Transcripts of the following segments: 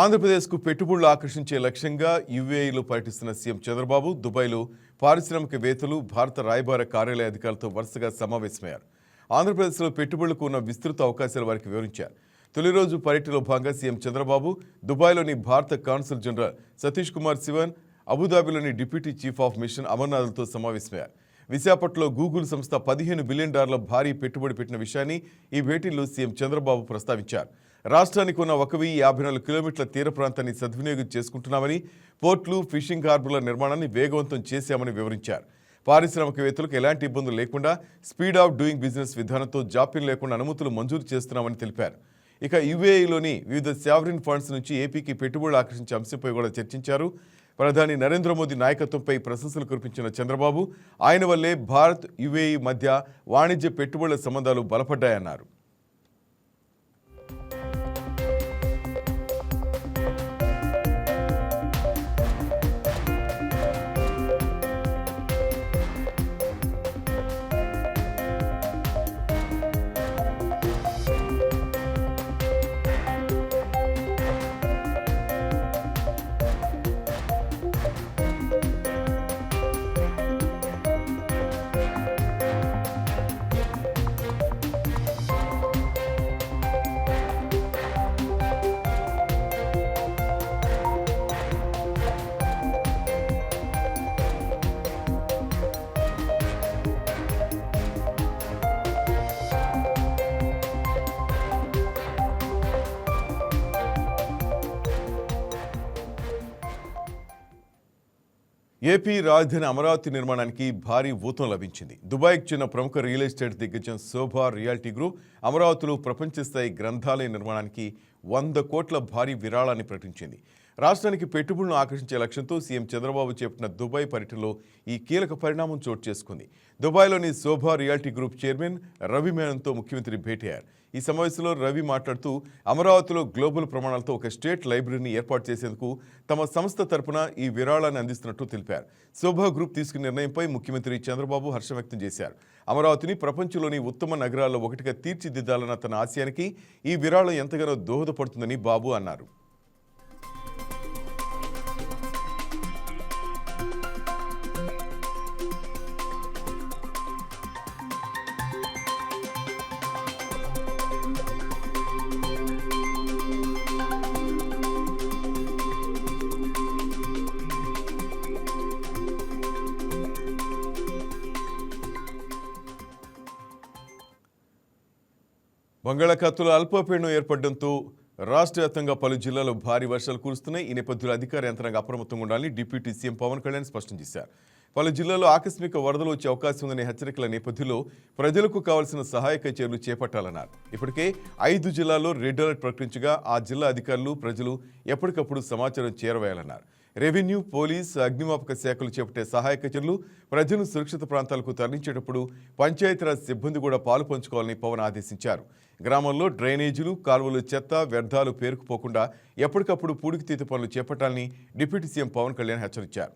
ఆంధ్రప్రదేశ్కు పెట్టుబడులు ఆకర్షించే లక్ష్యంగా యుఏఈలో పర్యటిస్తున్న సీఎం చంద్రబాబు దుబాయ్లో పారిశ్రామికవేత్తలు భారత రాయబార కార్యాలయ అధికారులతో వరుసగా సమావేశమయ్యారు. ఆంధ్రప్రదేశ్లో పెట్టుబడులకు ఉన్న విస్తృత అవకాశాలు వారికి వివరించారు. తొలి రోజు పర్యటనలో భాగంగా సీఎం చంద్రబాబు దుబాయ్లోని భారత కాన్సుల్ జనరల్ సతీష్ కుమార్ శివన్ అబుదాబిలోని డిప్యూటీ చీఫ్ ఆఫ్ మిషన్ అమర్నాథ్లతో సమావేశమయ్యారు. విశాఖపట్నంలో గూగుల్ సంస్థ పదిహేను బిలియన్ డాలర్ల భారీ పెట్టుబడి పెట్టిన విషయాన్ని ఈ భేటీలో సీఎం చంద్రబాబు ప్రస్తావించారు. రాష్ట్రానికి ఉన్న ఒక వెయ్యి యాభై నాలుగు కిలోమీటర్ల తీర ప్రాంతాన్ని సద్వినియోగం చేసుకుంటున్నామని పోర్ట్లు ఫిషింగ్ హార్బర్ల నిర్మాణాన్ని వేగవంతం చేశామని వివరించారు. పారిశ్రామికవేత్తలకు ఎలాంటి ఇబ్బందులు లేకుండా స్పీడ్ ఆఫ్ డూయింగ్ బిజినెస్ విధానంతో జాప్యం లేకుండా అనుమతులు మంజూరు చేస్తున్నామని తెలిపారు. ఇక యుఏఈలోని వివిధ సావరిన్ ఫండ్స్ నుంచి ఏపీకి పెట్టుబడులు ఆకర్షించే అంశంపై కూడా చర్చించారు. ప్రధాని నరేంద్ర మోదీ నాయకత్వంపై ప్రశంసలు కురిపించిన చంద్రబాబు ఆయన వల్లే భారత్ యుఏఈ మధ్య వాణిజ్య పెట్టుబడుల సంబంధాలు బలపడ్డాయన్నారు. ఏపీ రాజధాని అమరావతి నిర్మాణానికి భారీ ఊతం లభించింది. దుబాయ్కి చెందిన ప్రముఖ రియల్ ఎస్టేట్ దిగ్గజం శోభా రియాలిటీ గ్రూప్ అమరావతిలో ప్రపంచ స్థాయి గ్రంథాలయ నిర్మాణానికి వంద కోట్ల భారీ విరాళాన్ని ప్రకటించింది. రాష్ట్రానికి పెట్టుబడులను ఆకర్షించే లక్ష్యంతో సీఎం చంద్రబాబు చేపట్టిన దుబాయ్ పర్యటనలో ఈ కీలక పరిణామం చోటు చేసుకుంది. దుబాయ్లోని Sobha reality group chairman Ravi మేనన్తో ముఖ్యమంత్రి భేటీయ్యారు. ఈ సమావేశంలో రవి మాట్లాడుతూ అమరావతిలో గ్లోబల్ ప్రమాణాలతో ఒక స్టేట్ లైబ్రరీని ఏర్పాటు చేసేందుకు తమ సంస్థ తరపున ఈ విరాళాన్ని అందిస్తున్నట్టు తెలిపారు. శోభా గ్రూప్ తీసుకున్న నిర్ణయంపై ముఖ్యమంత్రి చంద్రబాబు హర్షం వ్యక్తం చేశారు. అమరావతిని ప్రపంచంలోని ఉత్తమ నగరాల్లో ఒకటిగా తీర్చిదిద్దాలన్న తన ఆశయానికి ఈ విరాళం ఎంతగానో దోహదపడుతుందని బాబు అన్నారు. బంగాళాఖాతంలో అల్పపీడనం ఏర్పడడంతో రాష్ట్ర వ్యాప్తంగా పలు జిల్లాల్లో భారీ వర్షాలు కురుస్తున్నాయి. ఈ నేపథ్యంలో అధికార యంత్రాంగం అప్రమత్తంగా ఉండాలని డిప్యూటీ సీఎం పవన్ కళ్యాణ్ స్పష్టం చేశారు. పలు జిల్లాల్లో ఆకస్మిక వరదలు వచ్చే అవకాశం ఉందనే హెచ్చరికల నేపథ్యంలో ప్రజలకు కావాల్సిన సహాయక చర్యలు చేపట్టాలన్నారు. ఇప్పటికే ఐదు జిల్లాల్లో రెడ్ అలర్ట్ ప్రకటించగా ఆ జిల్లా అధికారులు ప్రజలు ఎప్పటికప్పుడు సమాచారం చేరవేయాలన్నారు. రెవెన్యూ పోలీస్ అగ్నిమాపక శాఖలు చేపట్టే సహాయక చర్యలు ప్రజలను సురక్షిత ప్రాంతాలకు తరలించేటప్పుడు పంచాయతీరాజ్ సిబ్బంది కూడా పాలు పంచుకోవాలని పవన్ ఆదేశించారు. గ్రామంలో డ్రైనేజీలు కాలువలు చెత్త వ్యర్థాలు పేరుకుపోకుండా ఎప్పటికప్పుడు పూడికితీత పనులు చేపట్టాలని డిప్యూటీ సీఎం పవన్ కళ్యాణ్ హెచ్చరించారు.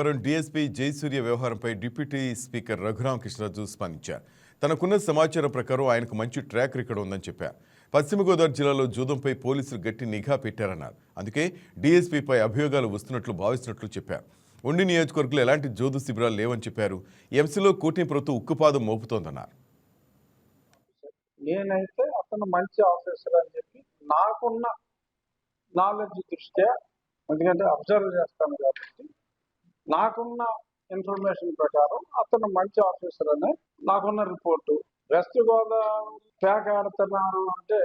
భీమవరం డీఎస్పీ జయసూర్య వ్యవహారంపై డిప్యూటీ స్పీకర్ రఘురామకృష్ణరాజు స్పందించారు. తనకున్న సమాచారం ప్రకారం ఆయనకు మంచి ట్రాక్ రికార్డ్ ఉందని చెప్పారు. పశ్చిమ గోదావరి జిల్లాలో జూదంపై పోలీసులు గట్టి నిఘా పెట్టారన్నారు. అందుకే డీఎస్పీపై అభియోగాలు వస్తున్నట్లు భావిస్తున్నట్లు చెప్పారు. ఉండి నియోజకవర్గంలో ఎలాంటి జోదు శిబిరాలు లేవని చెప్పారు. ఎంసీలో కూటమి ప్రభుత్వం ఉక్కుపాదం మోపుతోందన్నారు. నేనైతే అతను మంచి ఆఫీసర్ అని చెప్పి నాకున్న నాలెడ్జ్ దృష్ట్యా ఎందుకంటే అబ్జర్వ్ చేస్తాను కాబట్టి నాకున్న ఇన్ఫర్మేషన్ ప్రకారం అతను మంచి ఆఫీసర్ అని నాకున్న రిపోర్టు వెస్ట్ గోదావరి ప్యాక్ ఆడుతున్నారు అంటే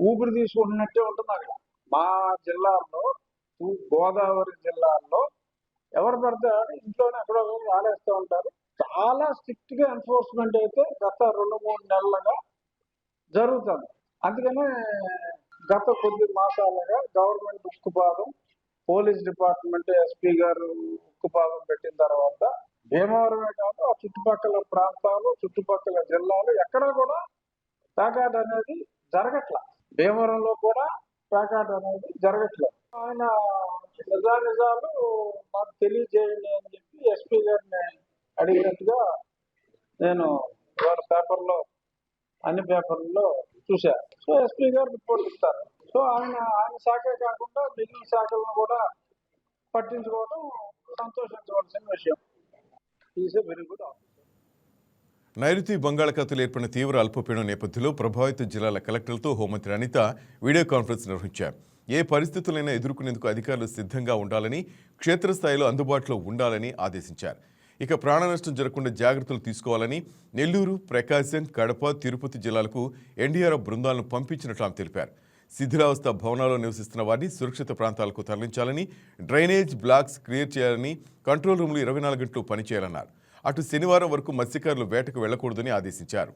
ఊపిరి తీసుకుంటున్నట్టే ఉంటుంది అక్కడ మా జిల్లాలో గోదావరి జిల్లాలో ఎవరు పడితే ఇంట్లోనే ఎక్కడో ఆడేస్తూ ఉంటారు. చాలా స్ట్రిక్ట్గా ఎన్ఫోర్స్మెంట్ అయితే గత రెండు మూడు నెలలుగా జరుగుతుంది. అందుకనే గత కొద్ది మాసాలుగా గవర్నమెంట్ ఉక్కుపాదం పోలీస్ డిపార్ట్మెంట్ ఎస్పీ గారు ఉక్కుపాదం పెట్టిన తర్వాత భీమవరమే కాదు ఆ చుట్టుపక్కల ప్రాంతాలు చుట్టుపక్కల జిల్లాలు ఎక్కడ కూడా ప్యాకాట్ అనేది జరగట్ల. భీమవరంలో కూడా ప్యాకాట్ అనేది జరగట్లేదు ఆయన నిజా నిజాలు మాకు తెలియజేయండి అని చెప్పి ఎస్పీ గారిని అడిగినట్టుగా నేను వారి పేపర్లో అన్ని పేపర్లలో చూశాను సో ఎస్పీ గారు రిపోర్ట్ ఇస్తారు. సో ఆయన ఆయన శాఖే కాకుండా మిగిలిన శాఖలను కూడా పట్టించుకోవడం సంతోషించవలసిన విషయం. Is a very good officer నైరుతి బంగాళాఖాతంలో ఏర్పడిన తీవ్ర అల్పపీడనం నేపథ్యంలో ప్రభావిత జిల్లాల కలెక్టర్లతో హోంమంత్రి అనిత వీడియో కాన్ఫరెన్స్ నిర్వహించారు. ఏ పరిస్థితులైనా ఎదుర్కొనేందుకు అధికారులు సిద్ధంగా ఉండాలని క్షేత్రస్థాయిలో అందుబాటులో ఉండాలని ఆదేశించారు. ఇక ప్రాణ నష్టం జరగకుండా జాగ్రత్తలు తీసుకోవాలని నెల్లూరు ప్రకాశం కడప తిరుపతి జిల్లాలకు ఎన్డీఆర్ఎఫ్ బృందాలను పంపించినట్లు ఆమె తెలిపారు. శిథిలావస్థ భవనాల్లో నివసిస్తున్న వారిని సురక్షిత ప్రాంతాలకు తరలించాలని డ్రైనేజ్ బ్లాక్స్ క్లియర్ చేయాలని కంట్రోల్ రూమ్లు ఇరవై నాలుగు గంటలు పనిచేయాలన్నారు. అటు శనివారం వరకు మత్స్యకారులు వేటకు వెళ్ళకూడదని ఆదేశించారు.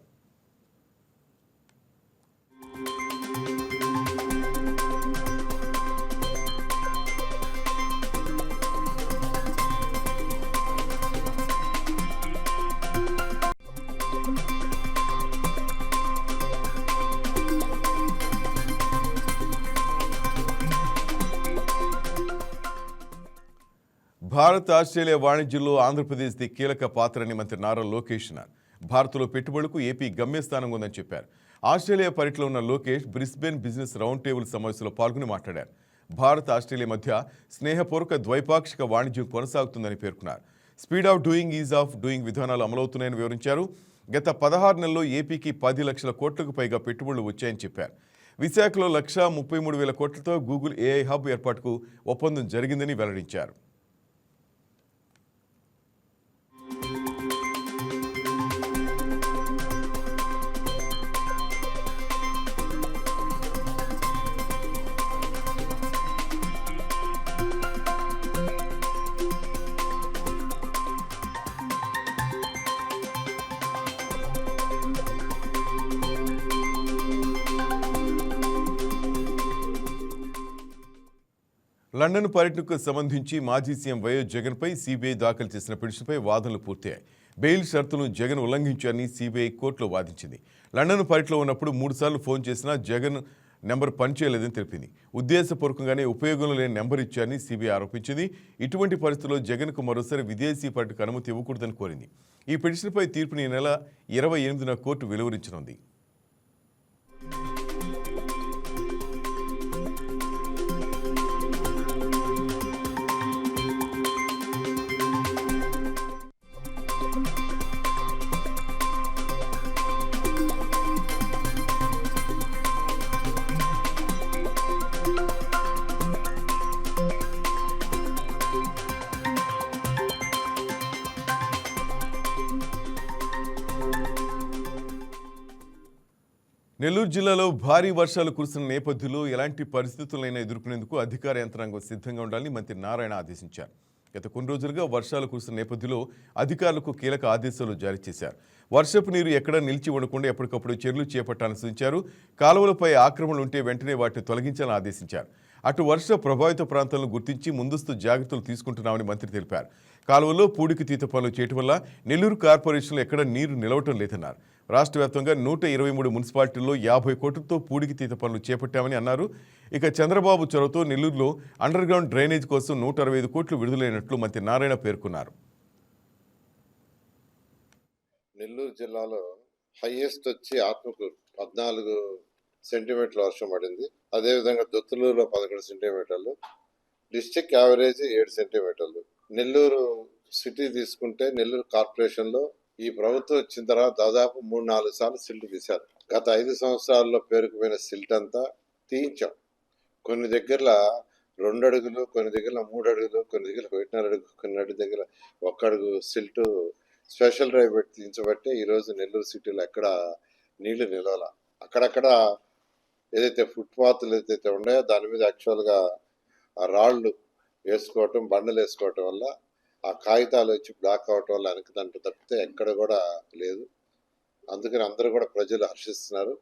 భారత్ ఆస్ట్రేలియా వాణిజ్యంలో ఆంధ్రప్రదేశ్ది కీలక పాత్రని మంత్రి నారా లోకేష్ అన్నారు. భారత్లో పెట్టుబడులకు ఏపీ గమ్యస్థానం ఉందని చెప్పారు. ఆస్ట్రేలియా పర్యటనలో ఉన్న Lokesh Brisbane business round table సమావేశంలో పాల్గొని మాట్లాడారు. భారత్ ఆస్ట్రేలియా మధ్య స్నేహపూర్వక ద్వైపాక్షిక వాణిజ్యం కొనసాగుతుందని పేర్కొన్నారు. Speed of doing ease of doing విధానాలు అమలవుతున్నాయని వివరించారు. గత పదహారు నెలల్లో ఏపీకి పది లక్షల కోట్లకు పైగా పెట్టుబడులు వచ్చాయని చెప్పారు. విశాఖలో లక్ష ముప్పై మూడు వేల కోట్లతో గూగుల్ ఏఐ హబ్ ఏర్పాటుకు ఒప్పందం జరిగిందని వెల్లడించారు. లండన్ పర్యటనకు సంబంధించి మాజీ సీఎం వైఎస్ జగన్పై సిబిఐ దాఖలు చేసిన పిటిషన్పై వాదనలు పూర్తయ్యాయి. బెయిల్ షరతులను జగన్ ఉల్లంఘించారని సిబిఐ కోర్టులో వాదించింది. లండన్ పర్యటనలో ఉన్నప్పుడు మూడుసార్లు ఫోన్ చేసినా జగన్ నెంబర్ పనిచేయలేదని తెలిపింది. ఉద్దేశపూర్వకంగానే ఉపయోగంలో లేని నెంబర్ ఇచ్చారని సిబిఐ ఆరోపించింది. ఇటువంటి పరిస్థితుల్లో జగన్కు మరోసారి విదేశీ పర్యటనకు అనుమతి ఇవ్వకూడదని కోరింది. ఈ పిటిషన్పై తీర్పుని ఈ నెల ఇరవై ఎనిమిదిన కోర్టు వెలువరించనుంది. నెల్లూరు జిల్లాలో భారీ వర్షాలు కురుస్తున్న నేపథ్యంలో ఎలాంటి పరిస్థితులైనా ఎదుర్కొనేందుకు అధికార యంత్రాంగం సిద్ధంగా ఉండాలని మంత్రి నారాయణ ఆదేశించారు. గత కొన్ని రోజులుగా వర్షాలు కురుస్తున్న నేపథ్యంలో అధికారులకు కీలక ఆదేశాలు జారీ చేశారు. వర్షపు నీరు ఎక్కడా నిలిచి ఉండకుండా ఎప్పటికప్పుడు చర్యలు చేపట్టాలని సూచించారు. కాలువలపై ఆక్రమణలు ఉంటే వెంటనే వాటిని తొలగించాలని ఆదేశించారు. అటు వర్ష ప్రభావిత ప్రాంతాలను గుర్తించి ముందస్తు జాగ్రత్తలు తీసుకుంటున్నామని మంత్రి తెలిపారు. కాలువల్లో పూడికి తీత పనులు చేయటం వల్ల నెల్లూరు కార్పొరేషన్లో ఎక్కడ నీరు నిలవటం లేదన్నారు. రాష్ట్ర వ్యాప్తంగా నూట ఇరవై మూడు మున్సిపాలిటీల్లో యాభై కోట్లతో పూడికి తీత పనులు చేపట్టామని అన్నారు. ఇక చంద్రబాబు చొరవతో నెల్లూరులో అండర్ గ్రౌండ్ డ్రైనేజ్ కోసం నూట అరవై ఐదు కోట్లు విడుదలైనట్లు మంత్రి నారాయణ పేర్కొన్నారు. నెల్లూరు జిల్లాలో హైయెస్ట్ వచ్చి ఆత్మకూరు పద్నాలుగు సెంటీమీటర్ల వర్షం పడింది. అదేవిధంగా దొత్తులూరులో పదకొండు సెంటీమీటర్లు డిస్టిక్ యావరేజ్ ఏడు సెంటీమీటర్లు. నెల్లూరు సిటీ తీసుకుంటే నెల్లూరు కార్పొరేషన్లో ఈ ప్రభుత్వం వచ్చిన తర్వాత దాదాపు మూడు నాలుగు సార్లు సిల్ట్ తీశారు గత ఐదు సంవత్సరాల్లో పేరుకుపోయిన సిల్ట్ అంతా తీయించాం. కొన్ని దగ్గర రెండు అడుగులు కొన్ని దగ్గర మూడు అడుగులు కొన్ని దగ్గర ఒకటిన్నర అడుగు కొన్ని అడుగు దగ్గర ఒక్క అడుగు సిల్ట్ స్పెషల్ డ్రైవ్ పెట్టి తీయించబట్టే ఈరోజు నెల్లూరు సిటీలో ఎక్కడ నీళ్ళు నిలవాల. అక్కడక్కడ ఏదైతే ఫుట్పాత్లు ఏదైతే ఉన్నాయో దాని మీద యాక్చువల్గా ఆ రాళ్ళు వేసుకోవటం బండలు వేసుకోవటం వల్ల ఆ కాగితాలు వచ్చి బ్లాక్ అవటం వల్ల వెనకదంట తప్పితే ఎక్కడ కూడా లేదు. అందుకని అందరూ కూడా ప్రజలు హర్షిస్తున్నారు.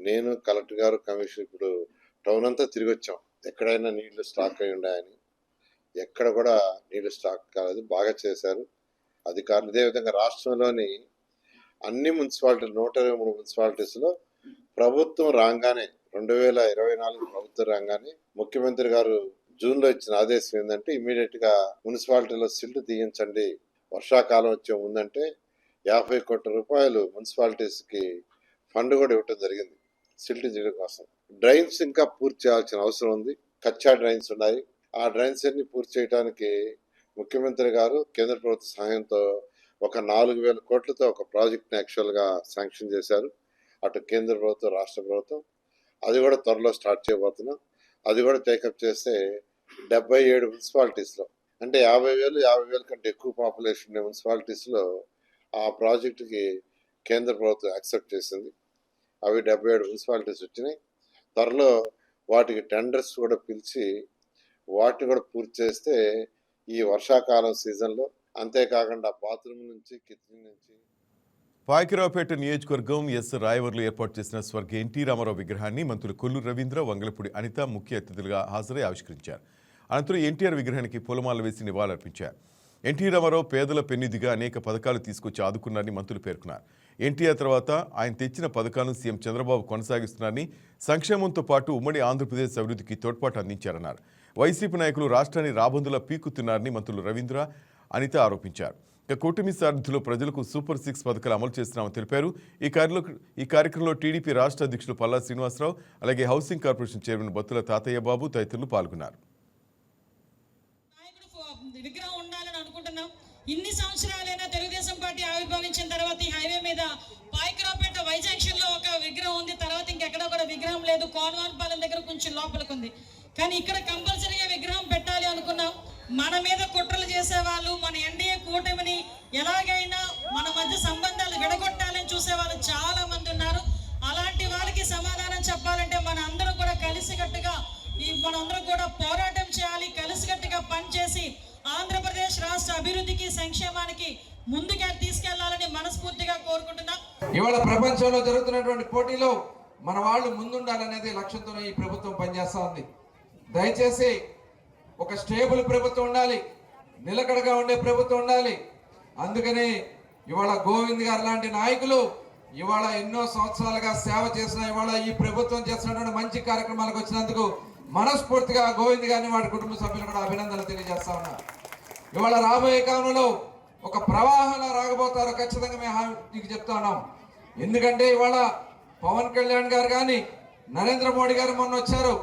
నేను కలెక్టర్ గారు కమిషన్ ఇప్పుడు టౌన్ అంతా తిరిగి వచ్చాం. ఎక్కడైనా నీళ్ళు స్టాక్ అయి ఉన్నాయని. ఎక్కడ కూడా నీళ్ళు స్టాక్ కాలేదు. బాగా చేశారు. అధికారులు. ఇదేవిధంగా రాష్ట్రంలోని అన్ని మున్సిపాలిటీ నూట ఇరవై మూడు మున్సిపాలిటీస్లో ప్రభుత్వం రాగానే రెండు వేల ఇరవై నాలుగు ప్రభుత్వం రాగానే ముఖ్యమంత్రి గారు జూన్లో ఇచ్చిన ఆదేశం ఏంటంటే ఇమీడియట్గా మున్సిపాలిటీలో సిల్ట్ తీయించండి. వర్షాకాలం వచ్చే ముందంటే యాభై కోట్ల రూపాయలు మున్సిపాలిటీస్కి ఫండ్ కూడా ఇవ్వటం జరిగింది సిల్ట్ తీయడం కోసం. డ్రైన్స్ ఇంకా పూర్తి చేయాల్సిన అవసరం ఉంది. కచ్చా డ్రైన్స్ ఉన్నాయి. ఆ డ్రైన్స్ అన్ని పూర్తి చేయడానికి ముఖ్యమంత్రి గారు కేంద్ర ప్రభుత్వ సహాయంతో ఒక నాలుగు వేల కోట్లతో ఒక ప్రాజెక్ట్ని యాక్చువల్గా శాంక్షన్ చేశారు. అటు కేంద్ర ప్రభుత్వం రాష్ట్ర ప్రభుత్వం అది కూడా త్వరలో స్టార్ట్ చేయబోతున్నాం. అది కూడా టేకప్ చేస్తే డెబ్బై ఏడు మున్సిపాలిటీస్లో అంటే యాభై వేలు యాభై వేల కంటే ఎక్కువ పాపులేషన్ ఉండే మున్సిపాలిటీస్లో ఆ ప్రాజెక్టుకి కేంద్ర ప్రభుత్వం యాక్సెప్ట్ చేసింది. అవి డెబ్బై ఏడు మున్సిపాలిటీస్ వచ్చినాయి. త్వరలో వాటికి టెండర్స్ కూడా పిలిచి వాటిని కూడా పూర్తి చేస్తే ఈ వర్షాకాలం సీజన్లో అంతేకాకుండా బాత్రూమ్ నుంచి కిచెన్ నుంచి పాయకిరావుపేట నియోజకవర్గం ఎస్ రాయవర్లు ఏర్పాటు చేసిన స్వర్గీయ ఎన్టీ రామారావు విగ్రహాన్ని మంత్రులు కొల్లు రవీంద్ర వంగలపూడి అనిత ముఖ్య అతిథులుగా హాజరై ఆవిష్కరించారు. అనంతరం ఎన్టీఆర్ విగ్రహానికి పూలమాల వేసి నివాళులర్పించారు. ఎన్టీ రామారావు పేదల పెన్నిధిగా అనేక పథకాలు తీసుకొచ్చి ఆదుకున్నారని మంత్రులు పేర్కొన్నారు. ఎన్టీఆర్ తర్వాత ఆయన తెచ్చిన పథకాలను సీఎం చంద్రబాబు కొనసాగిస్తున్నారని సంక్షేమంతో పాటు ఉమ్మడి ఆంధ్రప్రదేశ్ అభివృద్ధికి తోడ్పాటు అందించారన్నారు. వైసీపీ నాయకులు రాష్ట్రాన్ని రాబందులా పీకుతున్నారని మంత్రులు రవీంద్ర అనిత ఆరోపించారు. ఇక కూటమి సారథ్యంలో ప్రజలకు సూపర్ సిక్స్ పథకాలు అమలు చేస్తున్నామని తెలిపారు. ఈ కార్యలో ఈ కార్యక్రమంలో టీడీపీ రాష్ట్ర అధ్యక్షులు పల్లా శ్రీనివాసరావు అలాగే హౌసింగ్ కార్పొరేషన్ చైర్మన్ బత్తుల తాతయ్య బాబు తదితరులు పాల్గొన్నారు. విగ్రహం ఉండాలని అనుకుంటున్నాం. ఇన్ని సంవత్సరాలైనా తెలుగుదేశం పార్టీ ఆవిర్భవించిన తర్వాత ఈ హైవే మీద పాయకరావుపేట వైజాంక్షన్లో ఒక విగ్రహం ఉంది. తర్వాత ఇంకెక్కడ కూడా విగ్రహం లేదు. కోనవాన్పాలెం దగ్గర కొంచెం లోపలికి ఉంది కానీ ఇక్కడ కంపల్సరీగా విగ్రహం పెట్టాలి అనుకున్నాం. మన మీద కుట్రలు చేసేవాళ్ళు మన ఎన్డీఏ కూటమిని ఎలాగైనా మన మధ్య సంబంధాలు విడగొట్టాలని చూసేవాళ్ళు చాలా మంది ఉన్నారు. అలాంటి వాళ్ళకి సమాధానం చెప్పాలంటే మన అందరం కూడా కలిసికట్టుగా ఈ మనందరం కూడా పోరాటం చేయాలి కలిసికట్టుగా పనిచేసి ఆంధ్రప్రదేశ్ రాష్ట్ర అభివృద్ధికి సంక్షేమానికి ముందుగా తీసుకెళ్ళాలని మనస్ఫూర్తిగా కోరుకుంటున్నాం. ఇవాళ ప్రపంచంలో జరుగుతున్నటువంటి పోటీలో మన వాళ్ళు ముందుండాలనేది లక్ష్యంతో ఈ ప్రభుత్వం పనిచేస్తా ఉంది. దయచేసి ఒక స్టేబుల్ ప్రభుత్వం ఉండాలి. నిలకడగా ఉండే ప్రభుత్వం ఉండాలి. అందుకని ఇవాళ గోవింద్ గారు లాంటి నాయకులు ఇవాళ ఎన్నో సంవత్సరాలుగా సేవ చేసిన ఇవాళ ఈ ప్రభుత్వం చేస్తున్నటువంటి మంచి కార్యక్రమాలకు వచ్చినందుకు మనస్ఫూర్తిగా గోవింద్ గారిని వాడి కుటుంబ సభ్యులు కూడా అభినందనలు తెలియజేస్తా ఉన్నారు ఇవాళ రాబోయే కాలంలో ఒక ప్రవాహంలో రాకపోతారు ఖచ్చితంగా మేము మీకు చెప్తా ఉన్నాం. ఎందుకంటే ఇవాళ పవన్ కళ్యాణ్ గారు కానీ నరేంద్ర మోడీ గారు మొన్న వచ్చారు.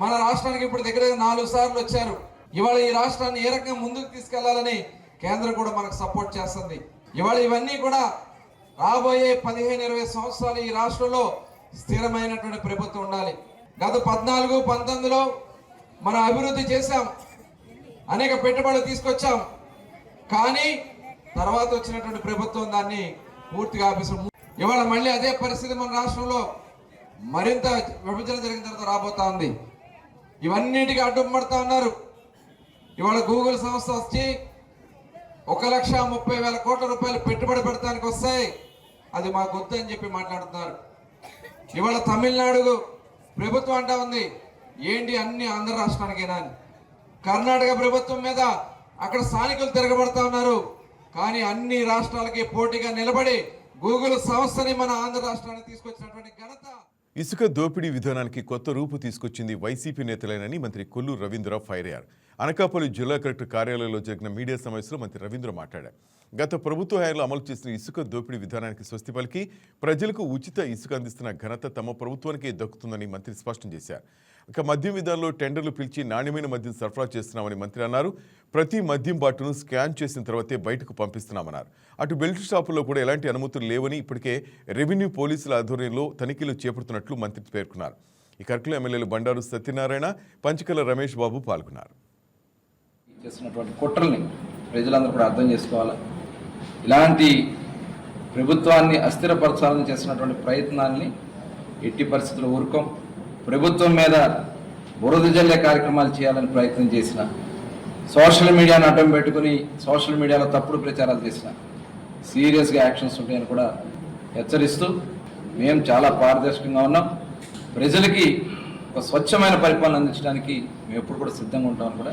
మన రాష్ట్రానికి ఇప్పుడు దగ్గర నాలుగు సార్లు వచ్చారు. ఇవాళ ఈ రాష్ట్రాన్ని ఏ రకంగా ముందుకు తీసుకెళ్ళాలని కేంద్రం కూడా మనకు సపోర్ట్ చేస్తుంది. ఇవాళ ఇవన్నీ కూడా రాబోయే పదిహేను ఇరవై సంవత్సరాలు ఈ రాష్ట్రంలో స్థిరమైనటువంటి ప్రభుత్వం ఉండాలి. గత పద్నాలుగు పంతొమ్మిదిలో మనం అభివృద్ధి చేశాం. అనేక పెట్టుబడులు తీసుకొచ్చాం. కానీ తర్వాత వచ్చినటువంటి ప్రభుత్వం దాన్ని పూర్తిగా ఆపేసాం ఇవాళ మళ్ళీ అదే పరిస్థితి మన రాష్ట్రంలో మరింత విభజన జరిగిన తర్వాత రాబోతా ఉంది. ఇవన్నిటికీ అడ్డుపడతా ఉన్నారు. ఇవాళ గూగుల్ సంస్థ వచ్చి ఒక లక్ష ముప్పై వేల కోట్ల రూపాయలు పెట్టుబడి పెడతానికి వస్తాయి. అది మాకు వద్దు అని చెప్పి మాట్లాడుతున్నారు. ఇవాళ తమిళనాడు ప్రభుత్వం అంటా ఉంది ఏంటి అన్ని ఆంధ్ర రాష్ట్రానికేనా అని. కర్ణాటక ప్రభుత్వం మీద అక్కడ స్థానికులు తిరగబడతా ఉన్నారు. కానీ అన్ని రాష్ట్రాలకి పోటీగా నిలబడి గూగుల్ సంస్థని మన ఆంధ్ర రాష్ట్రానికి తీసుకొచ్చినటువంటి ఘనత ఇసుక దోపిడీ విధానానికి కొత్త రూపు తీసుకొచ్చింది వైసీపీ నేతలేనని మంత్రి కొల్లు రవీంద్ర ఫైర్ అయ్యారు అనకాపల్లి జిల్లా కలెక్టర్ కార్యాలయంలో జరిగిన మీడియా సమావేశంలో మంత్రి రవీంద్ర మాట్లాడారు. గత ప్రభుత్వ హయాంలో అమలు చేసిన ఇసుక దోపిడీ విధానానికి స్వస్తి పలికి ప్రజలకు ఉచిత ఇసుక అందిస్తున్న ఘనత తమ ప్రభుత్వానికే దక్కుతుందని మంత్రి స్పష్టం చేశారు. ఇక మద్యం విధానంలో టెండర్లు పిలిచి నాణ్యమైన మద్యం సరఫరా చేస్తున్నామని మంత్రి అన్నారు. ప్రతి మద్యం బాటును స్కాన్ చేసిన తర్వాతే బయటకు పంపిస్తున్నామన్నారు. అటు బెల్ట్ షాపుల్లో కూడా ఎలాంటి అనుమతులు లేవని ఇప్పటికే రెవెన్యూ పోలీసుల ఆధ్వర్యంలో తనిఖీలు చేపడుతున్నట్లు మంత్రి పేర్కొన్నారు. ఈ కార్యక్రమంలో ఎమ్మెల్యేలు బండారు సత్యనారాయణ పంచకల రమేష్ బాబు పాల్గొన్నారు. చేస్తున్నటువంటి కుట్రల్ని ప్రజలందరూ కూడా అర్థం చేసుకోవాలి? ఇలాంటి ప్రభుత్వాన్ని అస్థిరపరచాలని చేస్తున్నటువంటి ప్రయత్నాల్ని ఎట్టి పరిస్థితుల ఊరుకోం. ప్రభుత్వం మీద బురద జల్లే కార్యక్రమాలు చేయాలని ప్రయత్నం చేసిన సోషల్ మీడియాను అడ్డం పెట్టుకుని సోషల్ మీడియాలో తప్పుడు ప్రచారాలు చేసిన సీరియస్గా యాక్షన్స్ ఉంటాయని కూడా హెచ్చరిస్తూ మేము చాలా పారదర్శకంగా ఉన్నాం. ప్రజలకి ఒక స్వచ్ఛమైన పరిపాలన అందించడానికి మేము ఎప్పుడు కూడా సిద్ధంగా ఉంటామని కూడా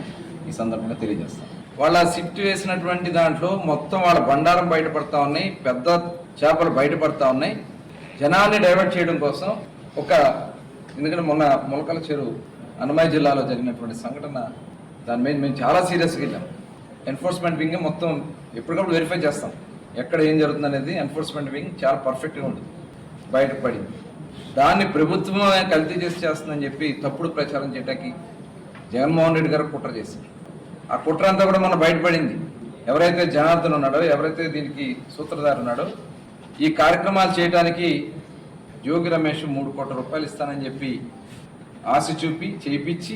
ఈ సందర్భంగా తెలియజేస్తాం. వాళ్ళ షిఫ్ట్ వేసినటువంటి దాంట్లో మొత్తం వాళ్ళ బండారం బయటపడతా ఉన్నాయి పెద్ద చేపలు బయటపడతా ఉన్నాయి. జనాన్ని డైవర్ట్ చేయడం కోసం ఒక ఎందుకంటే మొన్న మొలకల చెరువు అన్నమయ్య జిల్లాలో జరిగినటువంటి సంఘటన దాని మీద మేము చాలా సీరియస్గా వెళ్ళాం. ఎన్ఫోర్స్మెంట్ వింగ్ మొత్తం ఎప్పటికప్పుడు వెరిఫై చేస్తాం. ఎక్కడ ఏం జరుగుతుంది అనేది ఎన్ఫోర్స్మెంట్ వింగ్ చాలా పర్ఫెక్ట్గా ఉంటుంది బయటపడింది దాన్ని ప్రభుత్వం కల్తీ చేసి చేస్తుందని చెప్పి తప్పుడు ప్రచారం చేయడానికి జగన్మోహన్ రెడ్డి గారు కుట్ర చేశారు. ఆ కుట్ర అంతా కూడా మన బయటపడింది ఎవరైతే జనార్దన్ ఉన్నాడో ఎవరైతే దీనికి సూత్రధారు ఉన్నాడో ఈ కార్యక్రమాలు చేయడానికి జోగి రమేష్ మూడు కోట్ల రూపాయలు ఇస్తానని చెప్పి ఆశ చూపి చేయించి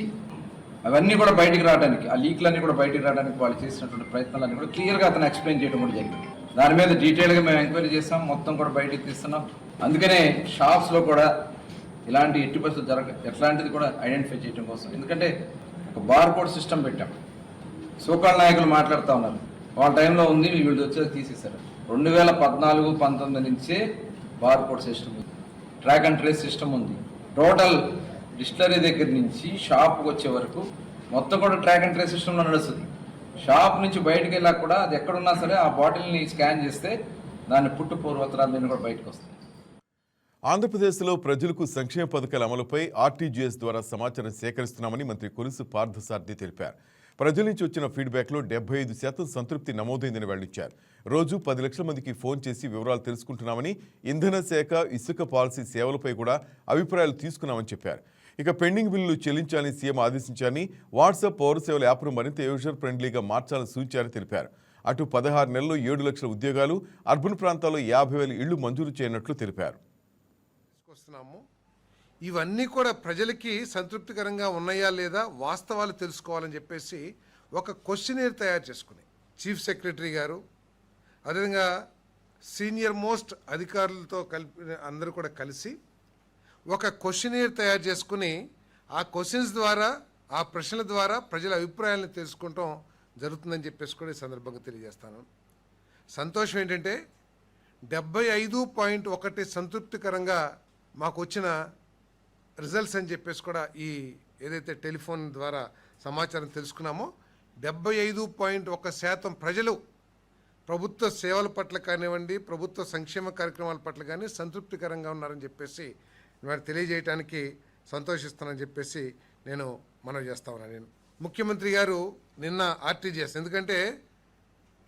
అవన్నీ కూడా బయటికి రావడానికి ఆ లీక్లన్నీ కూడా బయటికి రావడానికి వాళ్ళు చేసినటువంటి ప్రయత్నాలన్నీ కూడా క్లియర్గా అతను ఎక్స్ప్లెయిన్ చేయడం కూడా జరిగింది. దాని మీద డీటెయిల్గా మేము ఎంక్వైరీ చేస్తాం మొత్తం కూడా బయటికి తీస్తున్నాం. అందుకనే షాప్స్లో కూడా ఇలాంటి ఎట్టి పరిస్థితులు జరగ ఎట్లాంటిది కూడా ఐడెంటిఫై చేయడం కోసం. ఎందుకంటే ఒక బార్ కోడ్ సిస్టమ్ పెట్టాం. సోకాల్ నాయకులు మాట్లాడుతూ ఉన్నారు. వాళ్ళ టైంలో ఉంది వీళ్ళు వచ్చేది తీసేశారు. రెండు వేల పద్నాలుగు పంతొమ్మిది నుంచే బార్ కోడ్ సిస్టమ్ ఉంది. ట్రాక్ అండ్ ట్రేస్ సిస్టమ్ ఉంది. టోటల్ డిస్టిలరీ దగ్గర నుంచి షాప్కి వచ్చే వరకు మొత్తం కూడా ట్రాక్ అండ్ ట్రేస్ సిస్టంలో నడుస్తుంది. షాప్ నుంచి బయటకు వెళ్ళాక కూడా అది ఎక్కడున్నా సరే ఆ బాటిల్ని స్కాన్ చేస్తే దాని పుట్టు పూర్వోత్తరాలు కూడా బయటకు వస్తాయి. ఆంధ్రప్రదేశ్లో ప్రజలకు సంక్షేమ పథకాల అమలుపై ఆర్టీజీఎస్ ద్వారా సమాచారం సేకరిస్తున్నామని మంత్రి కొలుసు పార్థసారథి తెలిపారు. ప్రజల నుంచి వచ్చిన ఫీడ్బ్యాక్లో డెబ్బై ఐదు శాతం సంతృప్తి నమోదైందని వెల్లడించారు. రోజు పది లక్షల మందికి ఫోన్ చేసి వివరాలు తెలుసుకుంటున్నామని ఇంధన శాఖ ఇసుక పాలసీ సేవలపై కూడా అభిప్రాయాలు తీసుకున్నామని చెప్పారు. ఇక పెండింగ్ బిల్లులు చెల్లించాలని సీఎం ఆదేశించారని వాట్సాప్ పౌర సేవల యాప్ను మరింత యూజర్ ఫ్రెండ్లీగా మార్చాలని సూచించారని తెలిపారు. అటు పదహారు నెలల్లో ఏడు లక్షల ఉద్యోగాలు అర్బన్ ప్రాంతాల్లో యాభై వేల ఇళ్ళు మంజూరు చేయనట్లు తెలిపారు. ఇవన్నీ కూడా ప్రజలకి సంతృప్తికరంగా ఉన్నాయా లేదా వాస్తవాలు తెలుసుకోవాలని చెప్పేసి ఒక క్వశ్చనీర్ తయారు చేసుకుని చీఫ్ సెక్రటరీ గారు అదేవిధంగా సీనియర్ మోస్ట్ అధికారులతో కలిపి అందరూ కూడా కలిసి ఒక క్వశ్చనీర్ తయారు చేసుకుని ఆ క్వశ్చన్స్ ద్వారా ఆ ప్రశ్నల ద్వారా ప్రజల అభిప్రాయాలను తెలుసుకుంటాం జరుగుతుందని చెప్పేసి కూడా ఈ సందర్భంగా తెలియజేస్తాను. సంతోషం ఏంటంటే డెబ్బై ఐదు పాయింట్ ఒకటి సంతృప్తికరంగా మాకు వచ్చిన రిజల్ట్స్ అని చెప్పేసి కూడా ఈ ఏదైతే టెలిఫోన్ ద్వారా సమాచారం తెలుసుకున్నామో డెబ్బై ఐదు పాయింట్ ఒక శాతం ప్రజలు ప్రభుత్వ సేవల పట్ల కానివ్వండి ప్రభుత్వ సంక్షేమ కార్యక్రమాల పట్ల కానీ సంతృప్తికరంగా ఉన్నారని చెప్పేసి వారు తెలియజేయటానికి సంతోషిస్తానని చెప్పేసి నేను మనవి చేస్తా ఉన్నాను నేను ముఖ్యమంత్రి గారు నిన్న ఆర్టీజీఎస్ ఎందుకంటే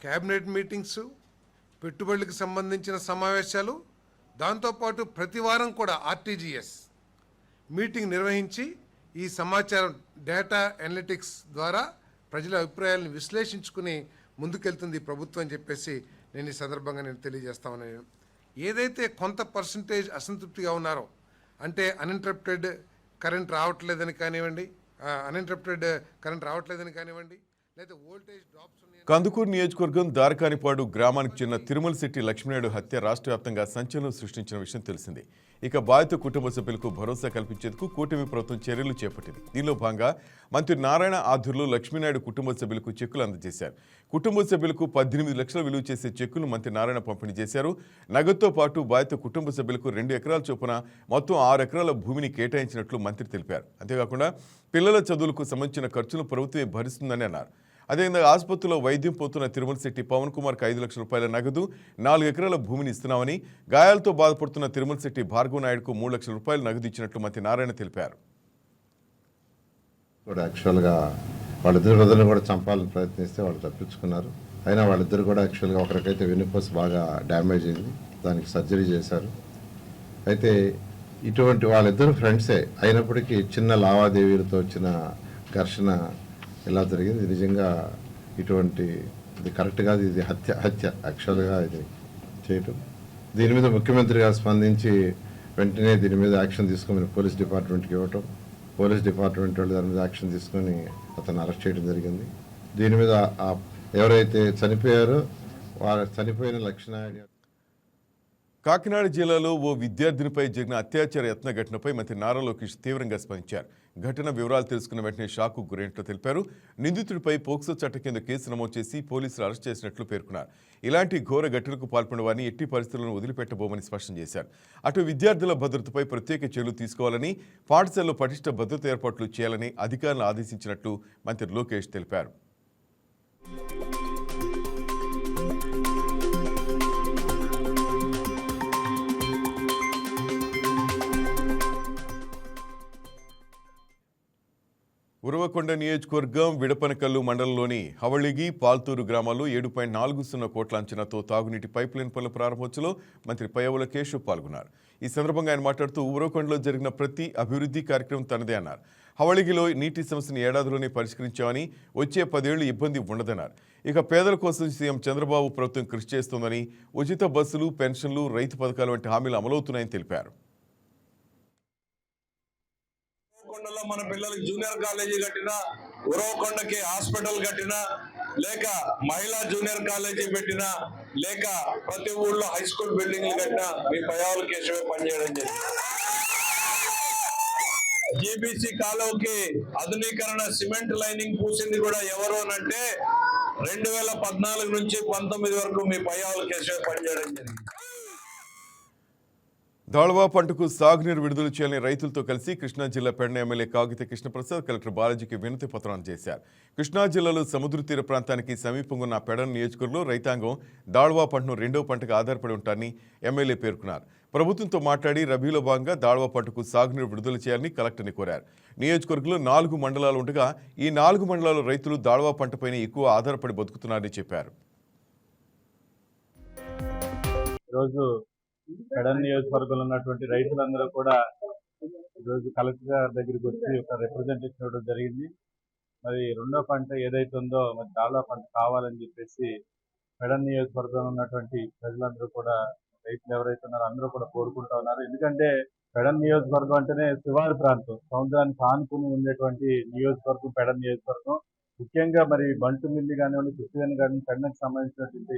క్యాబినెట్ మీటింగ్స్ పెట్టుబడులకు సంబంధించిన సమావేశాలు దాంతోపాటు ప్రతి వారం కూడా ఆర్టీజీఎస్ మీటింగ్ నిర్వహించి ఈ సమాచారం డేటా అనలిటిక్స్ ద్వారా ప్రజల అభిప్రాయాలను విశ్లేషించుకుని ముందుకెళ్తుంది ప్రభుత్వం అని చెప్పేసి నేను ఈ సందర్భంగా నేను తెలియజేస్తా ఉన్నాను. ఏదైతే కొంత పర్సంటేజ్ అసంతృప్తిగా ఉన్నారో అంటే అన్ఇంటరప్టెడ్ కరెంట్ రావట్లేదని కానివ్వండి అన్ఇంటరప్టెడ్ కరెంట్ రావట్లేదని కానివ్వండి లేదా వోల్టేజ్ డ్రాప్స్ కందుకూరు నియోజకవర్గం దారకానిపాడు గ్రామానికి చెందిన తిరుమల శెట్టి లక్ష్మీనాయుడు హత్య రాష్ట్ర వ్యాప్తంగా సంచలనం సృష్టించిన విషయం తెలిసిందే. ఇక బాధిత కుటుంబ సభ్యులకు భరోసా కల్పించేందుకు కూటమి ప్రభుత్వం చర్యలు చేపట్టింది. దీనిలో భాగంగా మంత్రి నారాయణ ఆధ్వర్యంలో లక్ష్మీనాయుడు కుటుంబ సభ్యులకు చెక్కులు అందజేశారు. కుటుంబ సభ్యులకు పద్దెనిమిది లక్షల విలువ చేసే చెక్కులు మంత్రి నారాయణ పంపిణీ చేశారు. నగదుతో పాటు బాధిత కుటుంబ సభ్యులకు రెండు ఎకరాల చొప్పున మొత్తం ఆరు ఎకరాల భూమిని కేటాయించినట్లు మంత్రి తెలిపారు. అంతేకాకుండా పిల్లల చదువులకు సంబంధించిన ఖర్చును ప్రభుత్వమే భరిస్తుందని అన్నారు. అదేవిధంగా ఆసుపత్రిలో వైద్యం పోతున్న తిరుమల శెట్టి పవన్ కుమార్కి ఐదు లక్షల రూపాయల నగదు నాలుగు ఎకరాల భూమిని ఇస్తున్నామని గాయాలతో బాధపడుతున్న తిరుమల శెట్టి భార్గవ నాయుడుకు మూడు లక్షల రూపాయల నగదు ఇచ్చినట్లు మంత్రి నారాయణ తెలిపారు. కూడా యాక్చువల్గా వాళ్ళిద్దరు కూడా చంపాలని ప్రయత్నిస్తే వాళ్ళు తప్పించుకున్నారు. అయినా వాళ్ళిద్దరు కూడా యాక్చువల్గా ఒకరికైతే వెన్నుపోస్ బాగా డ్యామేజ్ అయింది. దానికి సర్జరీ చేశారు. అయితే ఇటువంటి వాళ్ళిద్దరు ఫ్రెండ్సే. అయినప్పటికీ చిన్న లావాదేవీలతో వచ్చిన ఘర్షణ ఇలా జరిగింది? నిజంగా ఇటువంటి ఇది కరెక్ట్ కాదు ఇది హత్య హత్య యాక్చువల్గా ఇది చేయటం. దీని మీద ముఖ్యమంత్రి గారు స్పందించి వెంటనే దీని మీద యాక్షన్ తీసుకోమని పోలీస్ డిపార్ట్మెంట్కి ఇవ్వటం. పోలీస్ డిపార్ట్మెంట్ వాళ్ళు దాని మీద యాక్షన్ తీసుకొని అతను అరెస్ట్ చేయడం జరిగింది. దీని మీద ఎవరైతే చనిపోయారో వారు చనిపోయిన లక్షణాయుడు కాకినాడ జిల్లాలో ఓ విద్యార్థినిపై జరిగిన అత్యాచార యత్న ఘటనపై మంత్రి నారా లోకేష్ తీవ్రంగా స్పందించారు. ఘటన వివరాలు తెలుసుకున్న వెంటనే షాకు గురైనట్లు తెలిపారు. నిందితుడిపై పోక్సో చట్టం కింద కేసు నమోదు చేసి పోలీసులు అరెస్ట్ చేసినట్లు పేర్కొన్నారు. ఇలాంటి ఘోర ఘటనకు పాల్పడిన వారిని ఎట్టి పరిస్థితులను వదిలిపెట్టబోమని స్పష్టం చేశారు. అటు విద్యార్థుల భద్రతపై ప్రత్యేక చర్యలు తీసుకోవాలని పాఠశాలలో పటిష్ట భద్రత ఏర్పాట్లు చేయాలని అధికారులను ఆదేశించినట్లు మంత్రి లోకేష్ తెలిపారు. ఉరవకొండ నియోజకవర్గం విడపనకల్లు మండలంలోని హవళిగి పాల్తూరు గ్రామాల్లో ఏడు పాయింట్ నాలుగు సున్నా కోట్ల అంచనాతో తాగునీటి పైప్లైన్ పనుల ప్రారంభోత్సవంలో మంత్రి పయ్యవుల కేశవ్ పాల్గొన్నారు. ఈ సందర్భంగా ఆయన మాట్లాడుతూ ఉరవకొండలో జరిగిన ప్రతి అభివృద్ధి కార్యక్రమం తనదే అన్నారు. హవళిగిలో నీటి సమస్యను ఏడాదిలోనే పరిష్కరించామని వచ్చే పదేళ్ళు ఇబ్బంది ఉండదన్నారు. ఇక పేదల కోసం సీఎం చంద్రబాబు ప్రభుత్వం కృషి చేస్తోందని ఉచిత బస్సులు పెన్షన్లు రైతు పథకాలు వంటి హామీలు అమలవుతున్నాయని తెలిపారు. ఉరవకొండలో మన పిల్లలకి జూనియర్ కాలేజీ కట్టినా ఉరవకొండకి హాస్పిటల్ కట్టినా లేక మహిళా జూనియర్ కాలేజీ పెట్టినా లేక ప్రతి ఊళ్ళో హై స్కూల్ బిల్డింగ్లు కట్టినా మీ పయావుల కేసమే పనిచేయడం జరిగింది. జీబీసీ కాలువకి ఆధునీకరణ సిమెంట్ లైనింగ్ పూసింది కూడా ఎవరు అంటే రెండు వేల పద్నాలుగు నుంచి పంతొమ్మిది వరకు మీ పయ్యావుల కేసమే పనిచేయడం జరిగింది. దాళవా పంటకు సాగునీరు విడుదల చేయాలని రైతులతో కలిసి కృష్ణా జిల్లా పెడన ఎమ్మెల్యే కాగిత కృష్ణప్రసాద్ కలెక్టర్ బాలాజీకి వినతి పత్రాన్ని చేశారు. కృష్ణా జిల్లాలో సముద్ర తీర ప్రాంతానికి సమీపంగా ఉన్న పెడన నియోజకవర్గంలో రైతాంగం దాళవా పంటను రెండవ పంటకు ఆధారపడి ఉంటారని ఎమ్మెల్యే పేర్కొన్నారు. ప్రభుత్వంతో మాట్లాడి రబీలో భాగంగా దాళవా పంటకు సాగునీరు విడుదల చేయాలని కలెక్టర్ని కోరారు. నియోజకవర్గంలో నాలుగు మండలాలు ఉండగా ఈ నాలుగు మండలాల రైతులు దాళవా పంటపైన ఎక్కువ ఆధారపడి బతుకుతున్నారని చెప్పారు. రోజు పెడన్ నియోజకవర్గంలో ఉన్నటువంటి రైతులందరూ కూడా ఈరోజు కలెక్టర్ గారి దగ్గరికి వచ్చి ఒక రిప్రజెంటేషన్ ఇవ్వడం జరిగింది. మరి రెండో పంట ఏదైతుందో ఉందో మరి చాలా పంట కావాలని చెప్పేసి పెడన్ నియోజకవర్గంలో ఉన్నటువంటి ప్రజలందరూ కూడా రైతులు ఎవరైతే ఉన్నారో అందరూ కూడా కోరుకుంటా ఉన్నారు. ఎందుకంటే పెడన్ నియోజకవర్గం అంటేనే శివారు ప్రాంతం. సముద్రానికి ఆనుకుని ఉండేటువంటి నియోజకవర్గం పెడన్ నియోజకవర్గం. ముఖ్యంగా మరి బంటు మిల్లి కానివ్వండి కృష్ణ కానీ పెడనకు సంబంధించినటువంటి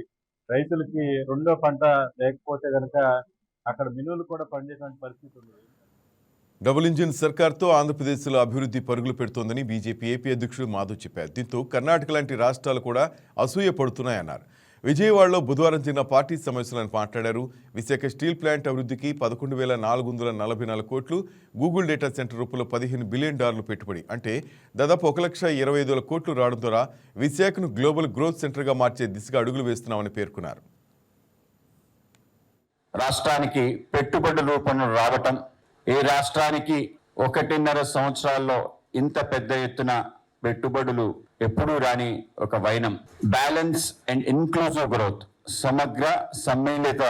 రైతులకి రెండో పంట లేకపోతే కనుక అక్కడ మినువులు కూడా పండేటువంటి పరిస్థితి ఉంది. డబుల్ ఇంజిన్ సర్కార్తో ఆంధ్రప్రదేశ్లో అభివృద్ధి పరుగులు పెడుతోందని బీజేపీ ఏపీ అధ్యక్షుడు మాధవ్ చెప్పారు. దీంతో కర్ణాటక లాంటి రాష్ట్రాలు కూడా అసూయ పడుతున్నాయన్నారు. విజయవాడలో బుధవారం జరిగిన పార్టీ సమావేశంలో మాట్లాడారు. విశాఖ స్టీల్ ప్లాంట్ అభివృద్ధికి పదకొండు వేల నాలుగు వందల నలభై నాలుగు కోట్లు గూగుల్ డేటా సెంటర్ రూపంలో పదిహేను బిలియన్ డాలర్లు పెట్టుబడి. అంటే దాదాపు ఒక లక్ష ఇరవై ఐదు వేల కోట్లు రావడం ద్వారా విశాఖను గ్లోబల్ గ్రోత్ సెంటర్గా మార్చే దిశగా అడుగులు వేస్తున్నామని పేర్కొన్నారు. రాష్ట్రానికి పెట్టుబడి రూపంలో రావటం ఈ రాష్ట్రానికి ఒకటిన్నర సంవత్సరాల్లో ఇంత పెద్ద ఎత్తున పెట్టుబడులు ఎప్పుడూ రాని ఒక వైనం. బ్యాలెన్స్ అండ్ ఇన్క్లూజివ్ గ్రోత్ సమగ్ర సమ్మిళిత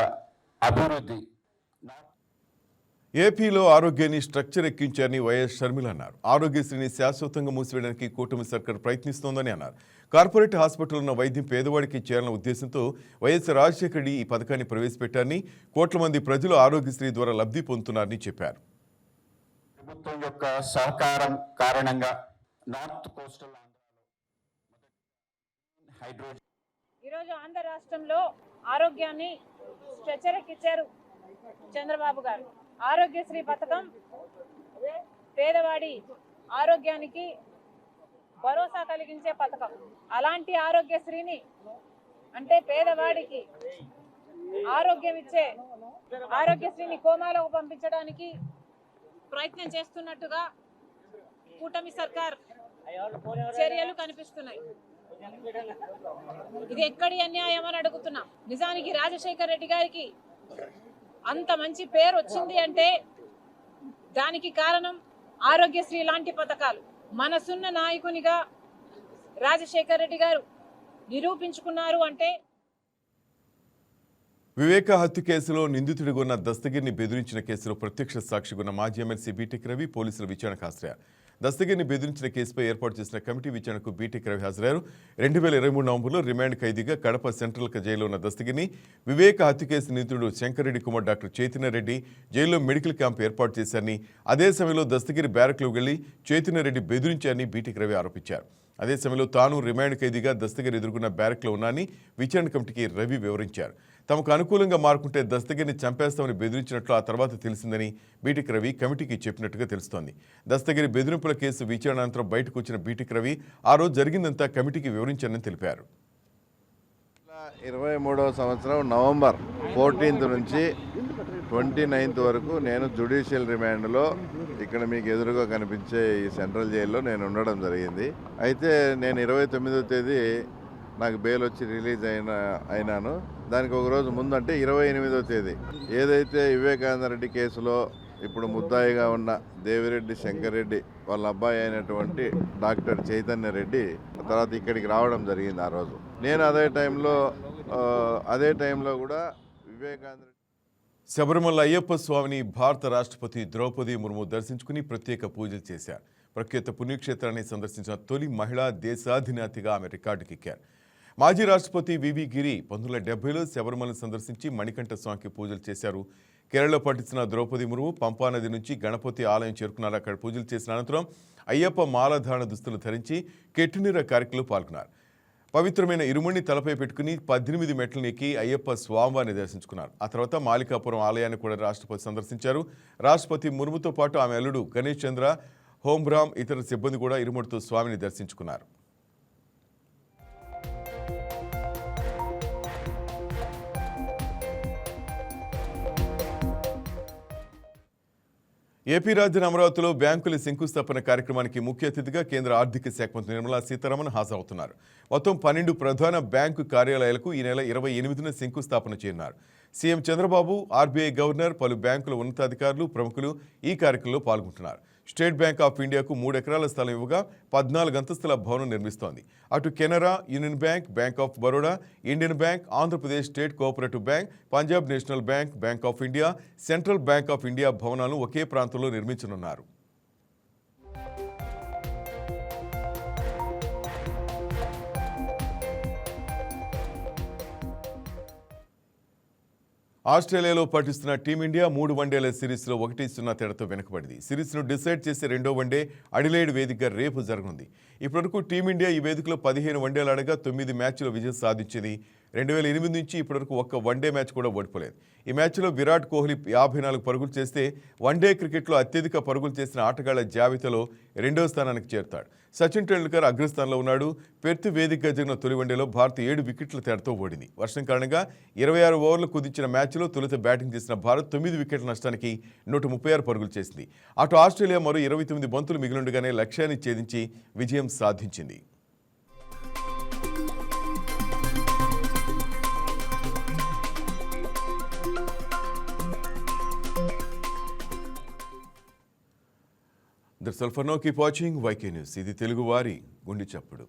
అభివృద్ధి. ఏపీలో ఆరోగ్యాన్ని స్ట్రక్చర్ ఎక్కించారని వైఎస్ షర్మిల అన్నారు. ఆరోగ్యశ్రీని శాశ్వతంగా మూసివేయడానికి కూటమి సర్కార్ ప్రయత్నిస్తోందని అన్నారు. కార్పొరేట్ హాస్పిటల్ ఉన్న వైద్యం పేదవాడికి చేయాలన్న ఉద్దేశంతో వైఎస్ రాజశేఖర రెడ్డి ఈ పథకాన్ని ప్రవేశపెట్టారని కోట్ల మంది ప్రజలు ఆరోగ్యశ్రీ ద్వారా లబ్ధి పొందుతున్నారని చెప్పారు. ప్రభుత్వం యొక్క సహకారం కారణంగా నార్త్ కోస్టల్ హైడ్రోజన్. ఈరోజు ఆంధ్ర రాష్ట్రంలో ఆరోగ్యాన్ని స్ట్రెచర్కిచ్చారు చంద్రబాబు గారు. ఆరోగ్యశ్రీ పథకం పేదవాడి ఆరోగ్యానికి భరోసా కలిగించే పథకం. అలాంటి ఆరోగ్యశ్రీని అంటే పేదవాడికి ఆరోగ్యం ఇచ్చే ఆరోగ్యశ్రీని కోమాలకు పంపించడానికి ప్రయత్నం చేస్తున్నట్టుగా కూటమి సర్కార్ చర్యలు కనిపిస్తున్నాయి. ఇది ఎక్కడి అన్యాయం అని అడుగుతున్నాం. నిజానికి రాజశేఖర్ రెడ్డి గారికి అంత మంచి పేరు వచ్చింది అంటే దానికి కారణం ఆరోగ్యశ్రీ లాంటి పథకాలు. మనసున్న నాయకునిగా రాజశేఖర్ రెడ్డి గారు నిరూపించుకున్నారు అంటే వివేక హత్య కేసులో నిందితుడిగా ఉన్న దస్తగిరిని బెదిరించిన కేసులో ప్రత్యక్ష సాక్షిగా ఉన్న మాజీ ఎమ్మెల్సీ బీటెక్ రవి పోలీసుల విచారణకు హాజరయ్యారు. దస్తగిరిని బెదిరించిన కేసుపై ఏర్పాటు చేసిన కమిటీ విచారణకు బీటెక్ రవి హాజరయ్యారు. రెండు వేల ఇరవై మూడు నవంబర్లో రిమాండ్ ఖైదీగా కడప సెంట్రల్ జైల్లో ఉన్న దస్తగిరిని వివేక హత్య కేసు నిందితుడు శంకర్రెడ్డి కుమార్ డాక్టర్ చైతన్యరెడ్డి జైల్లో మెడికల్ క్యాంప్ ఏర్పాటు చేశారని అదే సమయంలో దస్తగిరి బ్యారక్లోకి వెళ్ళి చైతన్యరెడ్డి బెదిరించారని బీటెక్ రవి ఆరోపించారు. అదే సమయంలో తాను రిమాండ్ ఖైదీగా దస్తగిరి ఎదుర్కొన్న బ్యారక్లో ఉన్నానని విచారణ కమిటీకి రవి వివరించారు. తమకు అనుకూలంగా మారుకుంటే దస్తగిరిని చంపేస్తామని బెదిరించినట్లు ఆ తర్వాత తెలిసిందని బీటిక్ రవి కమిటీకి చెప్పినట్టుగా తెలుస్తోంది. దస్తగిరి బెదిరింపుల కేసు విచారణ అనంతరం బయటకు వచ్చిన బీటిక్ రవి ఆ రోజు జరిగిందంతా కమిటీకి వివరించారని తెలిపారు. ఇరవై మూడవ సంవత్సరం నవంబర్ ఫోర్టీన్త్ నుంచి ట్వంటీ నైన్త్ వరకు నేను జుడిషియల్ రిమాండ్లో ఇక్కడ మీకు ఎదురుగా కనిపించే ఈ సెంట్రల్ జైల్లో నేను ఉండడం జరిగింది. అయితే నేను ఇరవై తొమ్మిదో తేదీ నాకు బెయిల్ వచ్చి రిలీజ్ అయిన అయినాను. దానికి ఒక రోజు ముందు అంటే ఇరవై ఎనిమిదో తేదీ. ఏదైతే వివేకానంద రెడ్డి కేసులో ఇప్పుడు ముద్దాయిగా ఉన్న దేవిరెడ్డి శంకర్ రెడ్డి వాళ్ళ అబ్బాయి అయినటువంటి డాక్టర్ చైతన్య రెడ్డి తర్వాత ఇక్కడికి రావడం జరిగింది ఆ రోజు. నేను అదే టైంలో అదే టైంలో కూడా వివేకానంద శబరిమల అయ్యప్ప స్వామిని భారత రాష్ట్రపతి ద్రౌపది ముర్ము దర్శించుకుని ప్రత్యేక పూజలు చేశారు. ప్రఖ్యాత పుణ్యక్షేత్రాన్ని సందర్శించిన తొలి మహిళా దేశాధినేతగా ఆమె రికార్డుకెక్కారు. మాజీ రాష్ట్రపతి వివి గిరి పంతొమ్మిది వందల డెబ్బైలో శబరిమలను సందర్శించి మణికంఠ స్వామికి పూజలు చేశారు. కేరళలో పాటిస్తున్న ద్రౌపది మురువు పంపానది నుంచి గణపతి ఆలయం చేరుకున్నారు. అక్కడ పూజలు చేసిన అనంతరం అయ్యప్ప మాలధారణ దుస్తులు ధరించి కెట్టునీర కార్యక్రమంలో పాల్గొన్నారు. పవిత్రమైన ఇరుముడిని తలపై పెట్టుకుని పద్దెనిమిది మెట్లను ఎక్కి అయ్యప్ప స్వామివారిని దర్శించుకున్నారు. ఆ తర్వాత మాలికాపురం ఆలయాన్ని కూడా రాష్ట్రపతి సందర్శించారు. రాష్ట్రపతి ముర్ముతో పాటు ఆమె అల్లుడు గణేష్ చంద్ర హోంబ్రామ్ ఇతర సిబ్బంది కూడా ఇరుముడితో స్వామిని దర్శించుకున్నారు. ఏపీ రాజధాని అమరావతిలో బ్యాంకుల శంకుస్థాపన కార్యక్రమానికి ముఖ్య అతిథిగా కేంద్ర ఆర్థిక శాఖ మంత్రి నిర్మలా సీతారామన్ హాజరవుతున్నారు. మొత్తం పన్నెండు ప్రధాన బ్యాంకు కార్యాలయాలకు ఈ నెల ఇరవై ఎనిమిదిన శంకుస్థాపన చేయనున్నారు. సీఎం చంద్రబాబు ఆర్బీఐ గవర్నర్ పలు బ్యాంకుల ఉన్నతాధికారులు ప్రముఖులు ఈ కార్యక్రమంలో పాల్గొంటున్నారు. స్టేట్ బ్యాంక్ ఆఫ్ ఇండియాకు మూడు ఎకరాల స్థలం ఇవ్వగా పద్నాలుగు అంతస్తుల భవనం నిర్మిస్తోంది. అటు Canara Union Bank Bank of Baroda Indian Bank Andhra Pradesh State Cooperative Bank Punjab National Bank Bank of India Central Bank of India భవనాలను ఒకే ప్రాంతంలో నిర్మించనున్నారు. ఆస్ట్రేలియాలో పాటిస్తున్న టీమిండియా మూడు వన్డేల సిరీస్లో ఒకటి సున్నా తేడాతో వెనుకబడింది. సిరీస్ను డిసైడ్ చేసే రెండో వన్డే అడిలైడ్ వేదికగా రేపు జరగనుంది. ఇప్పటివరకు టీమిండియా ఈ వేదికలో పదిహేను వన్డేలు ఆడగా తొమ్మిది మ్యాచ్లో విజయం సాధించింది. రెండు వేల ఎనిమిది నుంచి ఇప్పటివరకు ఒక్క వన్డే మ్యాచ్ కూడా ఓడిపోలేదు. ఈ మ్యాచ్లో విరాట్ కోహ్లీ యాభై నాలుగు పరుగులు చేస్తే వన్డే క్రికెట్లో అత్యధిక పరుగులు చేసిన ఆటగాళ్ళ జాబితాలో రెండో స్థానానికి చేరుతాడు. సచిన్ టెండూల్కర్ అగ్రస్థానంలో ఉన్నాడు. పెర్త్ వేదికగా జరిగిన తొలి వన్డేలో భారత్ ఏడు వికెట్ల తేడాతో ఓడింది. వర్షం కారణంగా ఇరవై ఆరు ఓవర్లు కుదించిన మ్యాచ్లో తొలుత బ్యాటింగ్ చేసిన భారత్ తొమ్మిది వికెట్ల నష్టానికి నూట ముప్పై ఆరు పరుగులు చేసింది. అటు ఆస్ట్రేలియా మరో ఇరవై తొమ్మిది బంతులు మిగిలిండగానే లక్ష్యాన్ని ఛేదించి విజయం సాధించింది. That's all for no keep watching YK News. ఇది తెలుగువారి గుండె చప్పుడు.